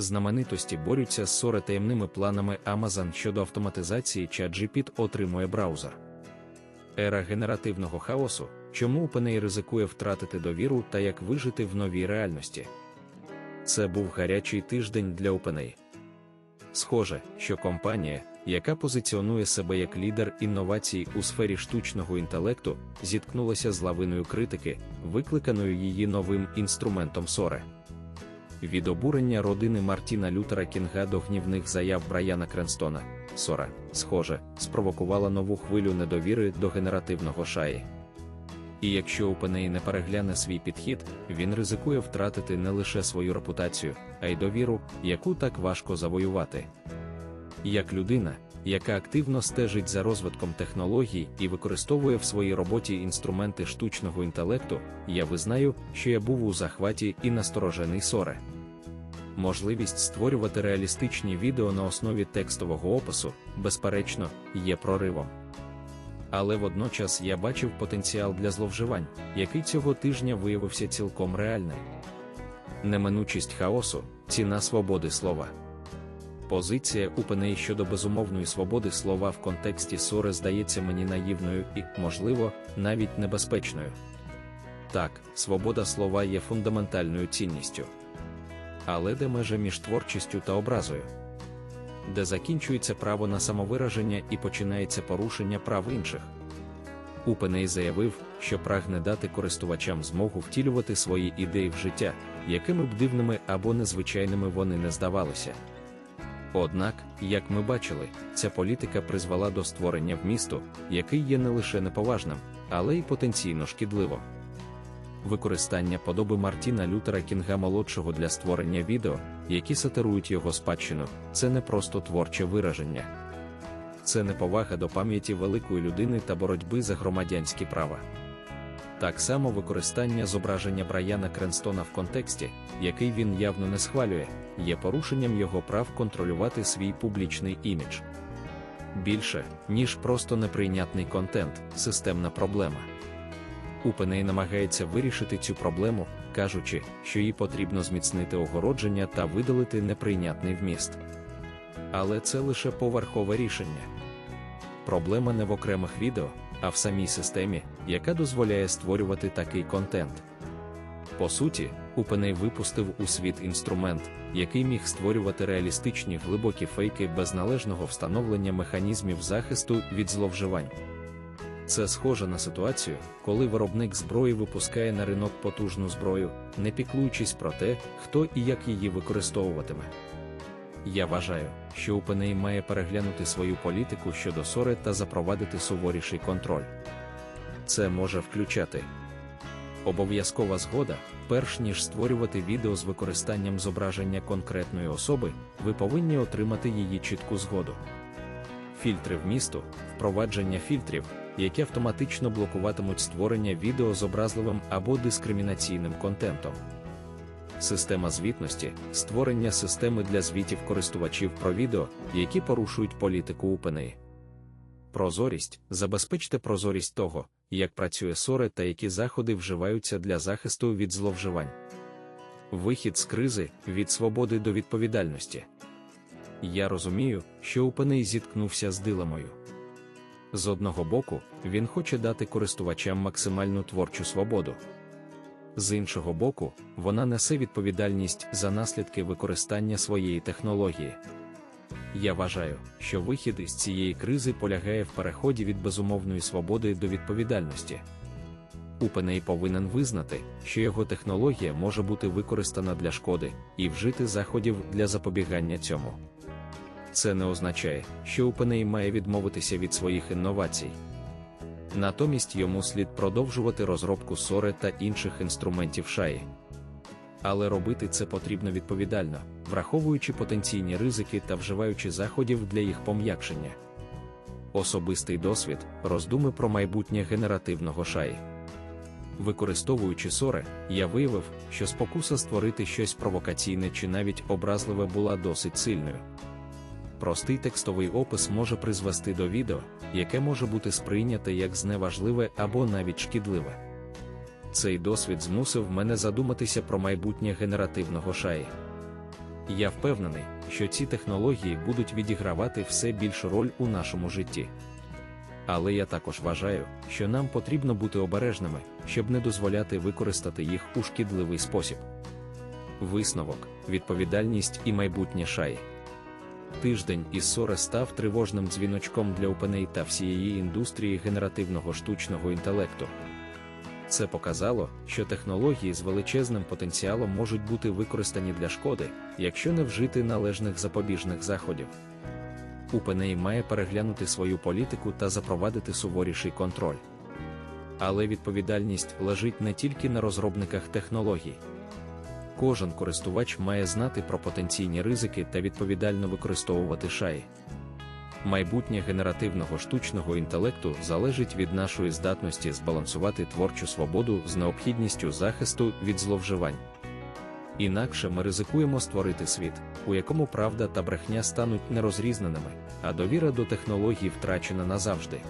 Знаменитості борються з соре таємними планами Amazon щодо автоматизації ChatGPT отримує браузер. Ера генеративного хаосу, чому OpenAI ризикує втратити довіру та як вижити в новій реальності. Це був гарячий тиждень для OpenAI. Схоже, що компанія, яка позиціонує себе як лідер інновацій у сфері штучного інтелекту, зіткнулася з лавиною критики, викликаною її новим інструментом соре. Від обурення родини Мартіна Лютера Кінга до гнівних заяв Брайана Кренстона, Сора, схоже, спровокувала нову хвилю недовіри до генеративного шаї. І якщо OpenAI не перегляне свій підхід, він ризикує втратити не лише свою репутацію, а й довіру, яку так важко завоювати. Як людина, яка активно стежить за розвитком технологій і використовує в своїй роботі інструменти штучного інтелекту, я визнаю, що я був у захваті і насторожений соре. Можливість створювати реалістичні відео на основі текстового опису, безперечно, є проривом. Але водночас я бачив потенціал для зловживань, який цього тижня виявився цілком реальним. Неминучість хаосу, ціна свободи слова. Позиція УПНІ щодо безумовної свободи слова в контексті ссори здається мені наївною і, можливо, навіть небезпечною. Так, свобода слова є фундаментальною цінністю. Але де межа між творчістю та образою? Де закінчується право на самовираження і починається порушення прав інших. Упеней заявив, що прагне дати користувачам змогу втілювати свої ідеї в життя, якими б дивними або незвичайними вони не здавалися. Однак, як ми бачили, ця політика призвела до створення вмісту, який є не лише неповажним, але й потенційно шкідливим. Використання подоби Мартіна Лютера Кінга молодшого для створення відео, які сатирують його спадщину, це не просто творче вираження. Це неповага до пам'яті великої людини та боротьби за громадянські права. Так само використання зображення Брайана Кренстона в контексті, який він явно не схвалює, є порушенням його прав контролювати свій публічний імідж. Більше, ніж просто неприйнятний контент, системна проблема. Упеней намагається вирішити цю проблему, кажучи, що їй потрібно зміцнити огородження та видалити неприйнятний вміст. Але це лише поверхове рішення. Проблема не в окремих відео, а в самій системі, яка дозволяє створювати такий контент. По суті, OpenAI випустив у світ інструмент, який міг створювати реалістичні глибокі фейки без належного встановлення механізмів захисту від зловживань. Це схоже на ситуацію, коли виробник зброї випускає на ринок потужну зброю, не піклуючись про те, хто і як її використовуватиме. Я вважаю, що OpenAI має переглянути свою політику щодо сори та запровадити суворіший контроль. Це може включати обов'язкова згода, перш ніж створювати відео з використанням зображення конкретної особи, ви повинні отримати її чітку згоду. Фільтри вмісту, впровадження фільтрів, які автоматично блокуватимуть створення відео з образливим або дискримінаційним контентом. Система звітності, створення системи для звітів користувачів про відео, які порушують політику OpenAI. Прозорість забезпечте прозорість того, як працює соре та які заходи вживаються для захисту від зловживань. Вихід з кризи від свободи до відповідальності. Я розумію, що OpenAI зіткнувся з дилемою. З одного боку, він хоче дати користувачам максимальну творчу свободу. З іншого боку, вона несе відповідальність за наслідки використання своєї технології. Я вважаю, що вихід із цієї кризи полягає в переході від безумовної свободи до відповідальності. OpenAI повинен визнати, що його технологія може бути використана для шкоди і вжити заходів для запобігання цьому. Це не означає, що OpenAI має відмовитися від своїх інновацій. Натомість йому слід продовжувати розробку сори та інших інструментів шаї. Але робити це потрібно відповідально, враховуючи потенційні ризики та вживаючи заходів для їх пом'якшення. Особистий досвід, роздуми про майбутнє генеративного шаї. Використовуючи соре, я виявив, що спокуса створити щось провокаційне чи навіть образливе була досить сильною. Простий текстовий опис може призвести до відео, яке може бути сприйняте як зневажливе або навіть шкідливе. Цей досвід змусив мене задуматися про майбутнє генеративного шаї. Я впевнений, що ці технології будуть відігравати все більшу роль у нашому житті. Але я також вважаю, що нам потрібно бути обережними, щоб не дозволяти використати їх у шкідливий спосіб. Висновок, відповідальність і майбутнє шаї. Тиждень із Соре став тривожним дзвіночком для OpenAI та всієї індустрії генеративного штучного інтелекту. Це показало, що технології з величезним потенціалом можуть бути використані для шкоди, якщо не вжити належних запобіжних заходів. OpenAI має переглянути свою політику та запровадити суворіший контроль. Але відповідальність лежить не тільки на розробниках технологій. Кожен користувач має знати про потенційні ризики та відповідально використовувати шаї. Майбутнє генеративного штучного інтелекту залежить від нашої здатності збалансувати творчу свободу з необхідністю захисту від зловживань. Інакше ми ризикуємо створити світ, у якому правда та брехня стануть нерозрізненими, а довіра до технологій втрачена назавжди.